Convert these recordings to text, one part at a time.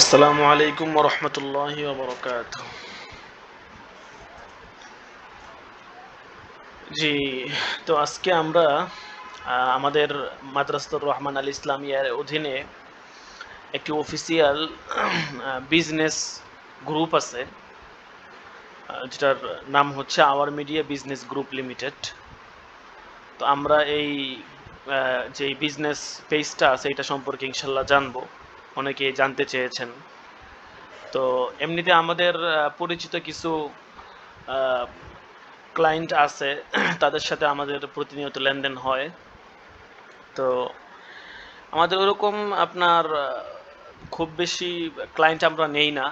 আসসালামু আলাইকুম রহমতুল্লাহ বরকাত জি, তো আজকে আমরা আমাদের মাদ্রাসাতুর রহমান আল ইসলামিয়ার অধীনে একটি অফিসিয়াল বিজনেস গ্রুপ আছে যেটার নাম হচ্ছে our media business group limited তো আমরা এই যে বিজনেস পেজটা আছে, এটা সম্পর্কে ইনশাল্লাহ জানব। অনেকে জানতে চেয়েছেন। তো এমনিতে আমাদের পরিচিত কিছু ক্লায়েন্ট আছে, তাদের সাথে আমাদের প্রতিনিয়ত লেনদেন হয়। তো আমাদের ওরকম আপনার খুব বেশি ক্লায়েন্ট আমরা নেই না।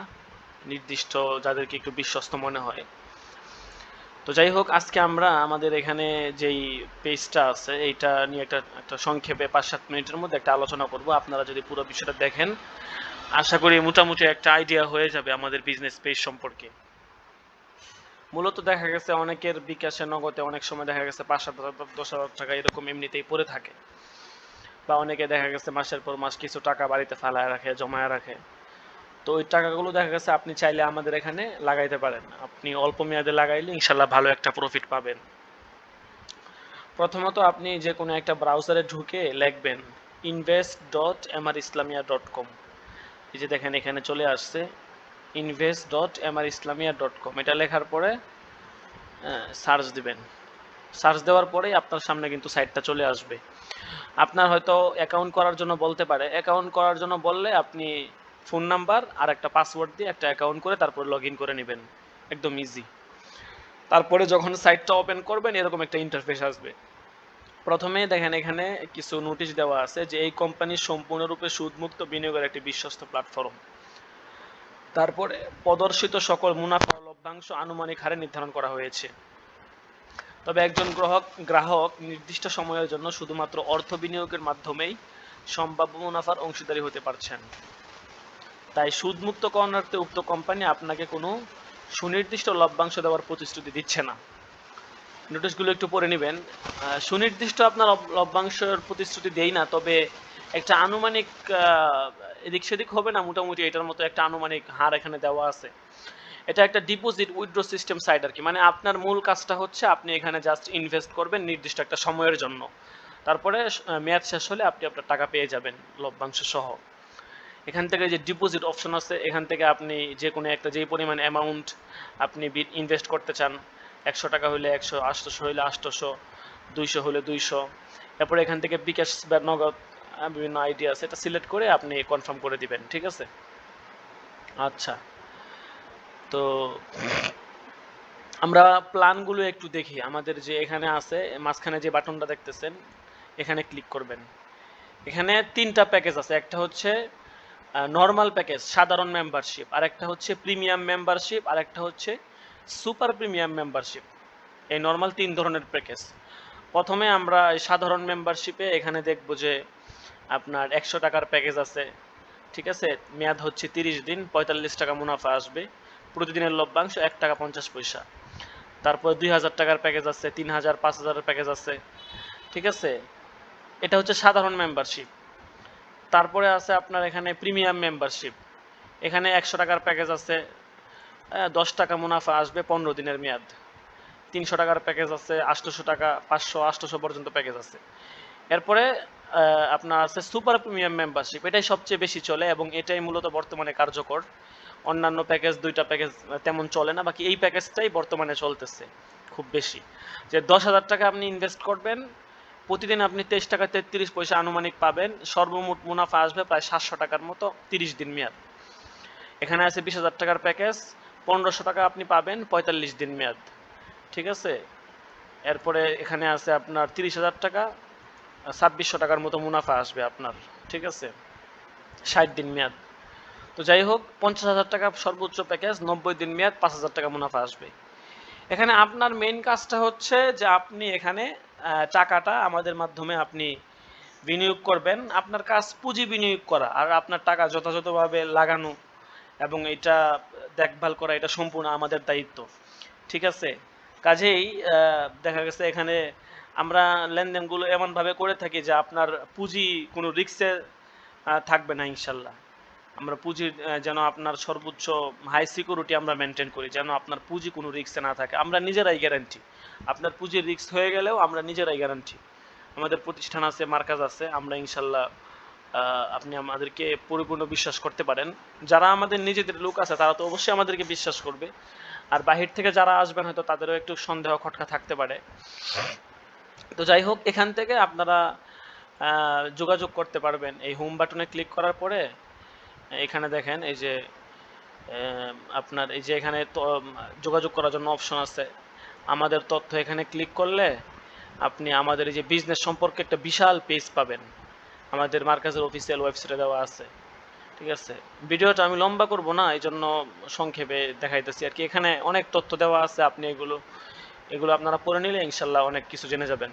নির্দিষ্ট যাদেরকে একটু বিশ্বস্ত মনে হয়। তো যাই হোক, আজকে আমরা আমাদের এখানে যেই পেজটা আছে, এইটা নিয়ে একটা একটা সংক্ষেপে পাঁচ সাত মিনিটের মধ্যে একটা আলোচনা করব। আপনারা যদি পুরো বিষয়টা দেখেন, আশা করি মোটামুটি একটা আইডিয়া হয়ে যাবে আমাদের বিজনেস পেজ সম্পর্কে। মূলত দেখা গেছে অনেকের বিকাশে, নগদে অনেক সময় দেখা গেছে পাঁচ সাত হাজার, দশ হাজার টাকা এরকম এমনিতেই পড়ে থাকে। বা অনেকে দেখা গেছে মাসের পর মাস কিছু টাকা বাড়িতে ফালায় রাখে, জমায় রাখে। তো ওই টাকাগুলো দেখা গেছে আপনি চাইলে আমাদের এখানে লাগাইতে পারেন। আপনি অল্প মেয়াদে লাগাইলে ইনশাল্লাহ ভালো একটা প্রফিট পাবেন। প্রথমত আপনি যে কোনো একটা ব্রাউজারে ঢুকে লিখবেন invest dot MR Islamia dot com এই যে দেখেন এখানে চলে আসছে invest dot MR Islamia dot com এটা লেখার পরে সার্চ দিবেন। সার্চ দেওয়ার পরেই আপনার সামনে কিন্তু সাইটটা চলে আসবে। আপনার হয়তো অ্যাকাউন্ট করার জন্য বলতে পারে। অ্যাকাউন্ট করার জন্য বললে আপনি ফোন নাম্বার আর একটা পাসওয়ার্ড দিয়ে একটা অ্যাকাউন্ট করে তারপর লগ করে নেবেন। একদম ইজি তারপরে যখন সাইটটা ওপেন করবেন, এরকম একটা ইন্টারফেস আসবে। প্রথমে দেখেন এখানে কিছু নোটিশ দেওয়া আছে যে এই কোম্পানি সম্পূর্ণরূপে সুদমুক্ত বিনিয়োগের একটি বিশ্বস্ত প্ল্যাটফর্ম তারপরে প্রদর্শিত সকল মুনাফা, লভ্যাংশ, আনুমানিক হারে নির্ধারণ করা হয়েছে। তবে একজন গ্রাহক গ্রাহক নির্দিষ্ট সময়ের জন্য শুধুমাত্র অর্থ বিনিয়োগের মাধ্যমেই সম্ভাব্য মুনাফার অংশীদারি হতে পারছেন। তাই সুদমুক্ত করণার্থে উক্ত কোম্পানি আপনাকে কোনো সুনির্দিষ্ট লভ্যাংশ দেওয়ার প্রতিশ্রুতি দিচ্ছে না। নোটিশগুলো একটু পড়ে নেবেন। সুনির্দিষ্ট আপনার লভ- লভ্যাংশের প্রতিশ্রুতি দেই না, তবে একটা আনুমানিক এদিক সেদিক হবে না, মোটামুটি এটার মতো একটা আনুমানিক হার এখানে দেওয়া আছে। এটা একটা ডিপোজিট উইথড্র সিস্টেম সাইট আর কি মানে আপনার মূল কাজটা হচ্ছে আপনি এখানে জাস্ট ইনভেস্ট করবেন নির্দিষ্ট একটা সময়ের জন্য। তারপরে মেয়াদ শেষ হলে আপনি আপনার টাকা পেয়ে যাবেন লভ্যাংশ সহ। এখান থেকে যে ডিপোজিট অপশন আছে, এখান থেকে আপনি যে কোনো একটা, যেই পরিমাণ অ্যামাউন্ট আপনি ইনভেস্ট করতে চান, একশো টাকা হলে একশো আটশোশো হলে আটশোশো দুইশো হলে দুইশো, এরপরে এখান থেকে বিকাশ বা নগদ বিভিন্ন আইডিয়া আছে, এটা সিলেক্ট করে আপনি কনফার্ম করে দিবেন, ঠিক আছে? আচ্ছা তো আমরা প্ল্যানগুলো একটু দেখি, আমাদের যে এখানে আছে, মাঝখানে যে বাটনটা দেখতেছেন, এখানে ক্লিক করবেন। এখানে তিনটা প্যাকেজ আছে, একটা হচ্ছে নর্মাল প্যাকেজ সাধারণ মেম্বারশিপ আর একটা হচ্ছে প্রিমিয়াম মেম্বারশিপ আর একটা হচ্ছে সুপার প্রিমিয়াম মেম্বারশিপ এই নর্মাল তিন ধরনের প্যাকেজ প্রথমে আমরা সাধারণ মেম্বারশিপে এখানে দেখব যে আপনার একশো টাকার প্যাকেজ আছে, ঠিক আছে? মেয়াদ হচ্ছে তিরিশ দিন, পঁয়তাল্লিশ টাকা মুনাফা আসবে। প্রতিদিনের লভ্যাংশ এক টাকা পঞ্চাশ পয়সা। তারপর দুই হাজার টাকার প্যাকেজ আছে, তিন হাজার, পাঁচ হাজারের প্যাকেজ আছে, ঠিক আছে? এটা হচ্ছে সাধারণ মেম্বারশিপ তারপরে আছে আপনার এখানে প্রিমিয়াম মেম্বারশিপ এখানে একশো টাকার প্যাকেজ আছে দশ টাকা মুনাফা আসবে পনেরো দিনের মেয়াদ। তিনশো টাকার প্যাকেজ আছে, আটশোশো টাকা, পাঁচশো, আটশোশো পর্যন্ত প্যাকেজ আছে। এরপরে আপনার আছে সুপার প্রিমিয়াম মেম্বারশিপ এটাই সবচেয়ে বেশি চলে এবং এটাই মূলত বর্তমানে কার্যকর। অন্যান্য প্যাকেজ দুইটা প্যাকেজ তেমন চলে না, বাকি এই প্যাকেজটাই বর্তমানে চলতেছে খুব বেশি। যে দশ হাজার টাকা আপনি ইনভেস্ট করবেন প্রতিদিন আপনি তেইশ টাকা তেত্রিশ পয়সা আনুমানিক পাবেন। সর্বমোট মুনাফা আসবে প্রায় সাতশো টাকার মতো, তিরিশ দিন মেয়াদ। এখানে আছে বিশ হাজার টাকার প্যাকেজ, পনেরোশো টাকা আপনি পাবেন পঁয়তাল্লিশ দিন মেয়াদ। ঠিক আছে? এরপরে এখানে আছে আপনার তিরিশ হাজার টাকা, ছাব্বিশশো টাকার মতো মুনাফা আসবে আপনার। ঠিক আছে? ষাট দিন মেয়াদ। তো যাই হোক, পঞ্চাশ হাজার টাকা সর্বোচ্চ প্যাকেজ, নব্বই দিন মেয়াদ, পাঁচ হাজার টাকা মুনাফা আসবে। এখানে আপনার মেন কাজটা হচ্ছে যে আপনি এখানে টাকাটা আমাদের মাধ্যমে আপনি বিনিয়োগ করবেন। আপনার কাজ পুঁজি বিনিয়োগ করা আর আপনার টাকা যথাযথভাবে লাগানো এবং এটা দেখভাল করা, এটা সম্পূর্ণ আমাদের দায়িত্ব। ঠিক আছে? কাজেই দেখা গেছে এখানে আমরা লেনদেনগুলো এমনভাবে করে থাকি যে আপনার পুঁজি কোনো রিক্সে থাকবে না ইনশাল্লাহ। আমরা পুঁজির যেন আপনার সর্বোচ্চ হাই সিকিউরিটি আমরা মেনটেন করি, যেন আপনার পুঁজি কোনো রিস্কে না থাকে। আমরা নিজেরাই গ্যারান্টি আপনার পুঁজির রিস্ক হয়ে গেলেও আমরা নিজেরাই গ্যারান্টি আমাদের প্রতিষ্ঠান আছে, মার্কাজ আছে, আমরা ইনশাল্লাহ আপনি আমাদেরকে পরিপূর্ণ বিশ্বাস করতে পারেন। যারা আমাদের নিজেদের লোক আছে, তারা তো অবশ্যই আমাদেরকে বিশ্বাস করবে। আর বাহির থেকে যারা আসবেন, হয়তো তাদেরও একটু সন্দেহ, খটকা থাকতে পারে। তো যাই হোক, এখান থেকে আপনারা যোগাযোগ করতে পারবেন। এই হোম বাটনে ক্লিক করার পরে এখানে দেখেন এই যে আপনার এই যে এখানে যোগাযোগ করার জন্য অপশন আছে। আমাদের তথ্য এখানে ক্লিক করলে আপনি আমাদের এই যে বিজনেস সম্পর্কে একটা বিশাল পেজ পাবেন। আমাদের মার্কাজের অফিসিয়াল ওয়েবসাইটে দেওয়া আছে। ঠিক আছে? ভিডিওটা আমি লম্বা করব না এই জন্য সংক্ষেপে দেখাইতেছি আর কি। এখানে অনেক তথ্য দেওয়া আছে, আপনি এগুলো এগুলো আপনারা পড়ে নিলে ইনশাল্লাহ অনেক কিছু জেনে যাবেন।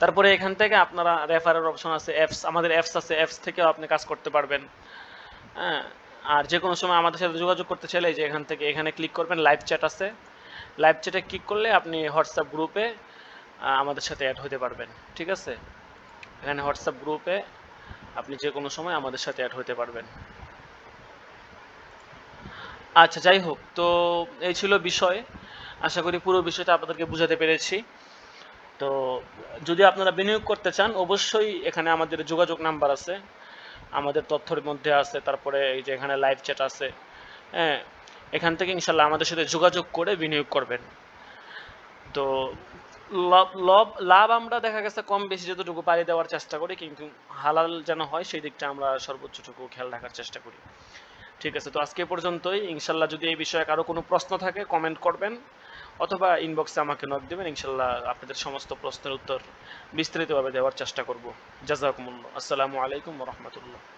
তারপরে এখান থেকে আপনারা রেফারের অপশন আছে অ্যাপস আমাদের অ্যাপস আছে অ্যাপস থেকেও আপনি কাজ করতে পারবেন। হ্যাঁ আর যে কোনো সময় আমাদের সাথে যোগাযোগ করতে চাইলে যে এখান থেকে এখানে ক্লিক করবেন লাইভ চ্যাট আছে। লাইভ চ্যাটে ক্লিক করলে আপনি হোয়াটসঅ্যাপ গ্রুপে আমাদের সাথে অ্যাড হতে পারবেন, ঠিক আছে? এখানে হোয়াটসঅ্যাপ গ্রুপে আপনি যে কোনো সময় আমাদের সাথে অ্যাড হতে পারবেন। আচ্ছা যাই হোক, তো এই ছিল বিষয়। আশা করি পুরো বিষয়টা আপনাদেরকে বুঝাতে পেরেছি। তো যদি আপনারা বিনিয়োগ করতে চান, অবশ্যই এখানে আমাদের যোগাযোগ নাম্বার আছে। আমাদের তথ্যের মধ্যে আছে, তারপরে এই যে এখানে লাইভ চ্যাট আছে হ্যাঁ এখান থেকে ইনশাল্লাহ আমাদের সাথে যোগাযোগ করে বিনিয়োগ করবেন। তো লাভ লাভ আমরা দেখা গেছে কম বেশি যতটুকু পারি দেওয়ার চেষ্টা করি, কিন্তু হালাল যেন হয়, সেই দিকটা আমরা সর্বোচ্চটুকু খেয়াল রাখার চেষ্টা করি। ঠিক আছে, তো আজকে পর্যন্তই। ইনশাল্লাহ যদি এই বিষয়ে কারও কোনো প্রশ্ন থাকে কমেন্ট করবেন, অথবা ইনবক্সে আমাকে নক দেবেন, ইনশাল্লাহ আপনাদের সমস্ত প্রশ্নের উত্তর বিস্তারিতভাবে দেওয়ার চেষ্টা করব। জাজাকুমুল্লাহ। আসসালামু আলাইকুম রহমতুল্লাহ।